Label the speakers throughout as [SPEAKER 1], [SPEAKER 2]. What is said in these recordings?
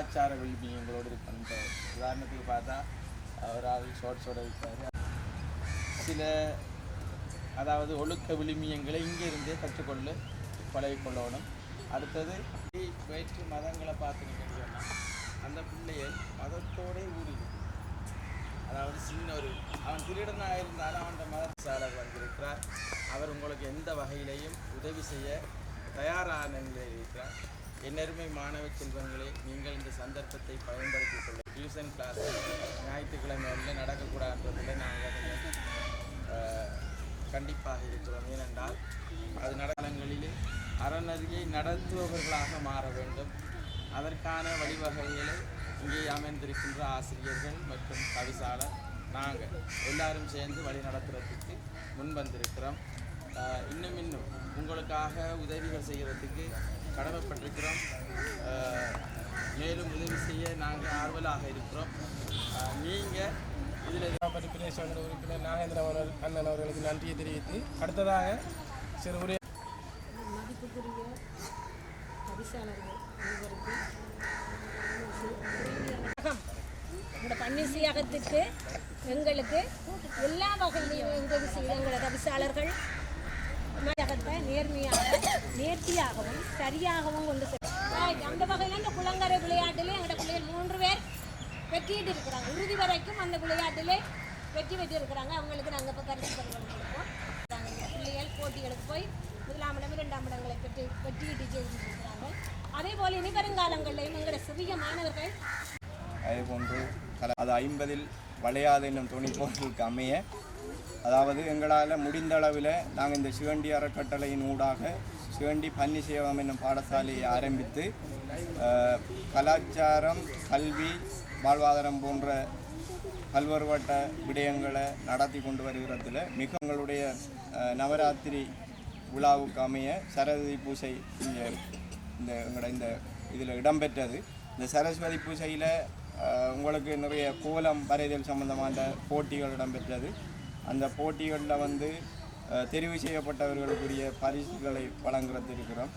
[SPEAKER 1] கலாச்சார விழுமியங்களோடு இருக்கணும் உதாரணத்துக்கு பார்த்தா ஒரு ஆள் ஷார்ட்ஸோட இருக்காரு சில அதாவது ஒழுக்க விழுமியங்களை இங்கிருந்தே கற்றுக்கொண்டு கற்றுக்கொள்ள பழகிக்கொள்ளணும். அடுத்தது வேற்று மதங்களை பார்த்துக்கிட்டேன்னு சொன்னால் அந்த பிள்ளையை மதத்தோடே ஊறி அதாவது சின்ன ஒரு அவன் திருடனாக இருந்தாலும் அவன் மதசாரர் வந்திருக்கிறார். அவர் உங்களுக்கு எந்த வகையிலையும் உதவி செய்ய தயாரான நிலையில் இருக்கிறார். என்னருமை மாணவ செல்வங்களே நீங்கள் இந்த சந்தர்ப்பத்தை பயன்படுத்திக் கொள்ள டியூஷன் கிளாஸ் ஞாயிற்றுக்கிழமைகளில் நடக்கக்கூடாதுன்றதில் நாங்கள் கொஞ்சம் கண்டிப்பாக இருக்கிறோம். ஏனென்றால் அது நடனங்களிலே அறநெறியை நடத்துபவர்களாக மாற வேண்டும். அதற்கான வழிவகைகளை இங்கே அமைந்திருக்கின்ற ஆசிரியர்கள் மற்றும் கவிசாளர் நாங்கள் எல்லாரும் சேர்ந்து வழி நடத்துறதுக்கு முன் வந்திருக்கிறோம் இன்னும் இன்னும் உங்களுக்காக உதவிகள் செய்கிறதுக்கு கடமைப்பட்டிருக்கிறோம் மேலும் உதவி செய்ய நாங்கள் ஆர்வலாக இருக்கிறோம். நீங்கள் இதில்
[SPEAKER 2] பற்றி உறுப்பினர் நாகேந்திர அவர்கள் அண்ணன் அவர்களுக்கு நன்றியை தெரிவித்து அடுத்ததாக சிறு உரை
[SPEAKER 3] மதிப்புக்குரிய பரிசாளர்கள் இந்த பன்னிசையகத்துக்கு எங்களுக்கு எல்லா வகையிலையும் உதவி செய்த எங்களோட தவிசாளர்கள் தமிழகத்தை நேர்மையாக நேர்த்தியாகவும் சரியாகவும் கொண்டு செல்லும் அந்த வகையில் இந்த குளங்கரை விளையாட்டிலே எங்களோட பிள்ளைகள் மூன்று பேர் வெற்றிட்டு இருக்கிறாங்க. இறுதி வரைக்கும் அந்த விளையாட்டிலே வெற்றி பெற்று இருக்கிறாங்க அவங்களுக்கு நாங்கள் இப்போ பரிசு பருவம் கொடுப்போம். பிள்ளைகள் போட்டிகளுக்கு போய் முதலாம் இடம் இரண்டாம் இடங்களை பெற்று வெற்றியிட்டு செய்திருக்கிறாங்க அதே போல் இனி வருங்காலங்களிலும் எங்களோட சிறிய மாணவர்கள்
[SPEAKER 4] அதே போன்று அது ஐம்பதில் வளையாது என்னும் துணிப்போர்களுக்கு அமைய அதாவது எங்களால் முடிந்த அளவில் நாங்கள் இந்த சிவண்டி அறக்கட்டளையின் ஊடாக சிவண்டி பன்னிசேவம் என்னும் பாடசாலையை ஆரம்பித்து கலாச்சாரம் கல்வி வாழ்வாதாரம் போன்ற பல்வேறுபட்ட விடயங்களை நடத்தி கொண்டு வருகிறதுல மிக எங்களுடைய நவராத்திரி விழாவுக்கு அமைய சரஸ்வதி பூஜை இங்கே இந்த எங்களோட இந்த இதில் இடம்பெற்றது. இந்த சரஸ்வதி பூஜையில் உங்களுக்கு நிறைய கோலம் வரைதல் சம்பந்தமான போட்டிகள் இடம்பெற்றது. அந்த போட்டிகளில் வந்து தெரிவு செய்யப்பட்டவர்களுக்குரிய பரிசுகளை வழங்குறது இருக்கிறோம்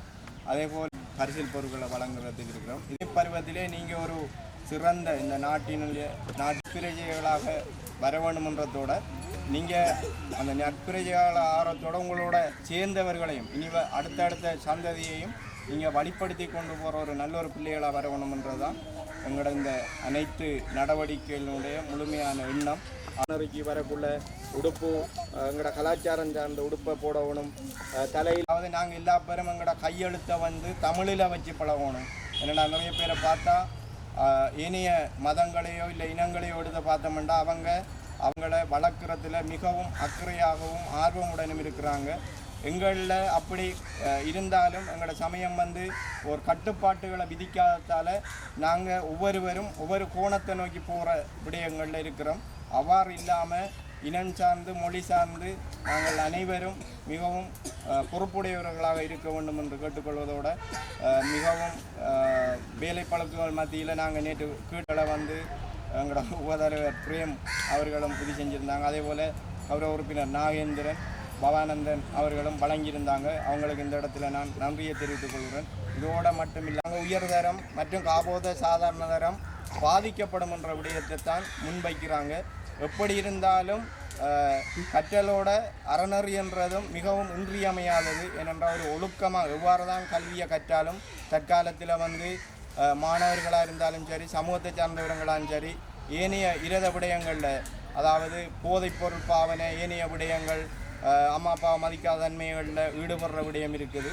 [SPEAKER 4] அதே போல் பரிசில் பொருட்களை வழங்குறதுக்கு இருக்கிறோம் இதே பருவத்திலே நீங்கள் ஒரு சிறந்த இந்த நாட்டினுடைய நட்பிரஜைகளாக வர வேண்டுமென்றதோட நீங்கள் அந்த நட்பிரஜைகள ஆரத்தோட உங்களோட சேர்ந்தவர்களையும் இனி அடுத்தடுத்த சந்ததியையும் நீங்கள் வழிப்படுத்தி கொண்டு போகிற ஒரு நல்ல ஒரு பிள்ளைகளாக வர தான் எங்களோட இந்த அனைத்து நடவடிக்கைகளுடைய முழுமையான எண்ணம். ஆனரிக்கு வரக்குள்ள உடுப்பு எங்களோட கலாச்சாரம் சார்ந்த உடுப்பை போடணும் தலையில் அதாவது நாங்கள் எல்லா பேரும் எங்களோட கையெழுத்தை வந்து தமிழில் வச்சு பழகணும். என்னடா நிறைய பேரை பார்த்தா இனிய மதங்களையோ இல்லை இனங்களையோ எடுத்து பார்த்தோம்னா அவங்க அவங்கள வளர்க்குறதுல மிகவும் அக்கறையாகவும் ஆர்வமுடனும் இருக்கிறாங்க. எங்களில் அப்படி இருந்தாலும் எங்களோட சமயம் வந்து ஒரு கட்டுப்பாட்டுகளை விதிக்காததால் நாங்கள் ஒவ்வொருவரும் ஒவ்வொரு கோணத்தை நோக்கி போகிற விடயங்களில் இருக்கிறோம். அவ்வாறு இல்லாமல் இனம் சார்ந்து மொழி சார்ந்து நாங்கள் அனைவரும் மிகவும் பொறுப்புடையவர்களாக இருக்க வேண்டும் என்று கேட்டுக்கொள்வதோடு மிகவும் வேலை பழக்கங்கள் மத்தியில் நாங்கள் நேற்று கீழே வந்து எங்களோட உபதலைவர் பிரேம் அவர்களும் உதவி செஞ்சுருந்தாங்க. அதே போல் கௌரவ உறுப்பினர் நாகேந்திரன் பவானந்தன் அவர்களும் வழங்கியிருந்தாங்க. அவங்களுக்கு இந்த இடத்துல நான் நன்றியை தெரிவித்துக் கொள்கிறேன். இதோட மட்டும் இல்லாமல் உயர்தரம் மற்றும் காபோத சாதாரண தரம் பாதிக்கப்படும் என்ற விடயத்தை தான் முன்வைக்கிறாங்க. எப்படி இருந்தாலும் கற்றலோட அறநெறி என்றதும் மிகவும் இன்றியமையாதது ஏனென்றால் ஒரு ஒழுக்கமாக எவ்வாறு தான் கல்வியை கற்றாலும் தற்காலத்தில் வந்து மாணவர்களாக இருந்தாலும் சரி சமூகத்தை சார்ந்தவர்களாலும் சரி ஏனைய இரத விடயங்களில் அதாவது போதைப்பொருள் பாவனை ஏனைய விடயங்கள் அம்மா அப்பா மதிக்காத தன்மைகளில் ஈடுபடுற விடயம் இருக்குது.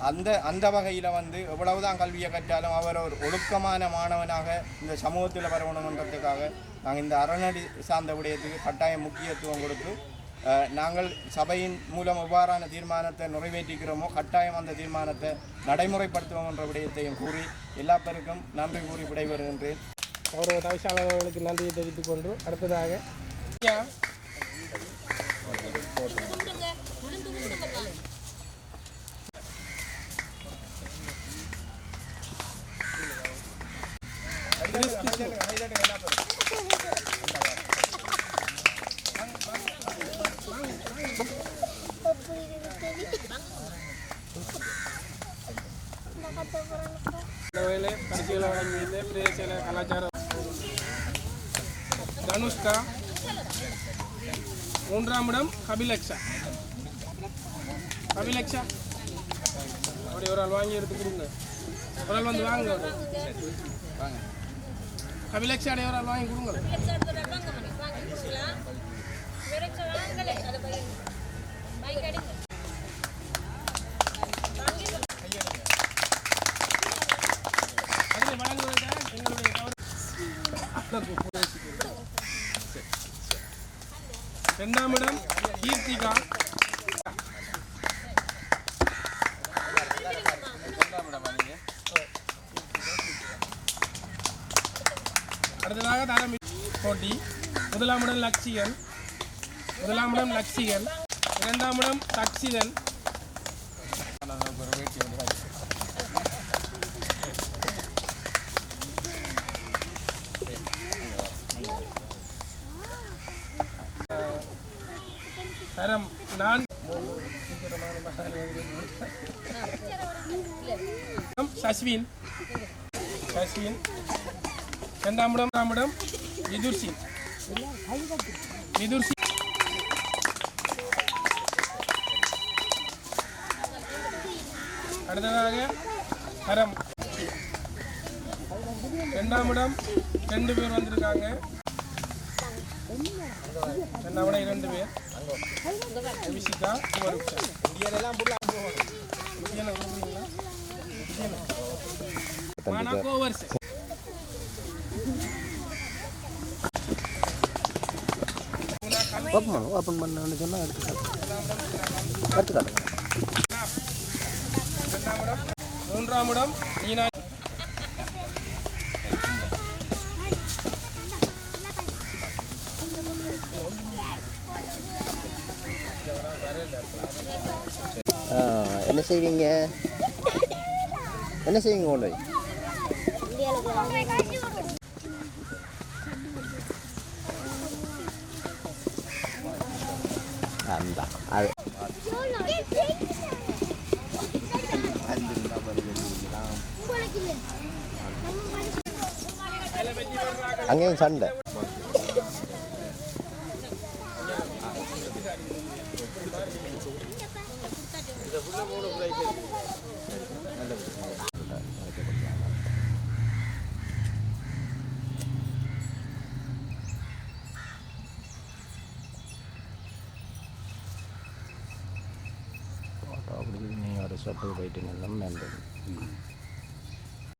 [SPEAKER 4] அந்த அந்த வகையில் வந்து எவ்வளவுதான் கல்வியை கற்றாலும் அவர் ஒரு ஒழுக்கமான மாணவனாக இந்த சமூகத்தில் வரணுன்றதுக்காக நாங்கள் இந்த அறநடி சார்ந்த விடயத்துக்கு கட்டாய முக்கியத்துவம் கொடுத்து நாங்கள் சபையின் மூலம் எவ்வாறான தீர்மானத்தை நிறைவேற்றிக்கிறோமோ கட்டாயம் அந்த தீர்மானத்தை நடைமுறைப்படுத்துவோம் என்ற விடயத்தையும் கூறி எல்லா பேருக்கும் நன்றி கூறி விடைபெறுகின்றேன்.
[SPEAKER 2] கௌரவ தவிசாளர்களுக்கு நன்றியை தெரிவித்துக் கொண்டு அடுத்ததாக பரிசுகளை வழங்கியது பிரதேச கலாச்சார தனுஷ்கா. மூன்றாம் இடம் கபிலக்ஷா. கபிலக்ஷா. அப்படி ஒரு ஆள் வாங்கி எடுத்து கொடுங்க. ஒரு ஆள் வந்து வாங்க
[SPEAKER 1] வாங்க.
[SPEAKER 2] ஒரு ஆள் வாங்கி கொடுங்க. ரெண்டாம் இடம் கீர்த்திகா
[SPEAKER 1] ரெண்டாம் இடம் வாங்க
[SPEAKER 2] அடுத்ததாக தரம் போட்டி. முதலாம் இடம் லக்ஷிகன் முதலாம் இடம் லக்ஷிகன் இரண்டாம் இடம் சக்சிதன் தரம் நான் சஸ்வின். சஸ்வின். இரண்டாம் இடம் இரண்டாம் இடம் விதுர் சிங் விதுர் சிங் அடுத்ததாக தரம் ரெண்டாம் இடம் ரெண்டு பேர் வந்திருக்காங்க ரெண்டாம் இடம் இரண்டு பேர் அபிஷிகா குமருக்ஷா இந்தியால விரும்புறீங்களா?
[SPEAKER 5] ஓப்பன் பண்ணு ஓப்பன் பண்ணு சொன்னால் எடுத்து காட்டு எடுத்து காட்டு
[SPEAKER 2] மூன்றாம் இடம்
[SPEAKER 5] என்ன செய்வீங்க? என்ன செய்வீங்க கொண்டு போய்? அந்த அது அங்கேயும் சண்டை அப்படி நீங்கள் எல்லாமே சொட்டுக்கு